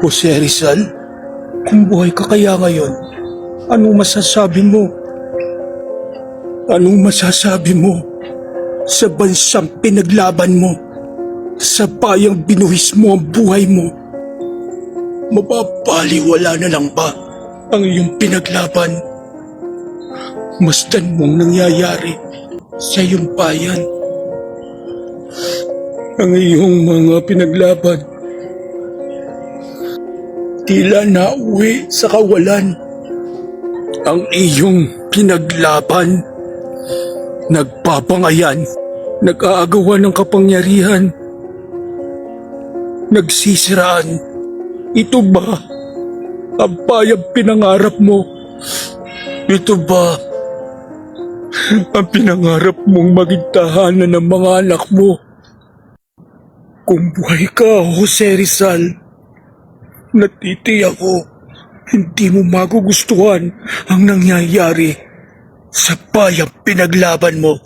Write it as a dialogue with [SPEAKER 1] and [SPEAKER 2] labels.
[SPEAKER 1] Jose Rizal, kung buhay ka kaya ngayon, anong masasabi mo? Anong masasabi mo sa bansang pinaglaban mo? Sa bayang binuhis mo ang buhay mo? Mababaliwala na lang ba ang iyong pinaglaban? Masdan mong nangyayari sa iyong bayan. Ang iyong mga pinaglaban tila nauwi sa kawalan. Ang iyong pinaglaban nagpapangayan, nag-aagawa ng kapangyarihan, nagsisiraan. Ito ba ang bayang pinangarap mo? Ito ba ang pinangarap mong maging tahanan ng mga anak mo? Kung buhay ka, Jose Rizal, natitiyak ko, hindi mo magugustuhan ang nangyayari sa bayang pinaglaban mo.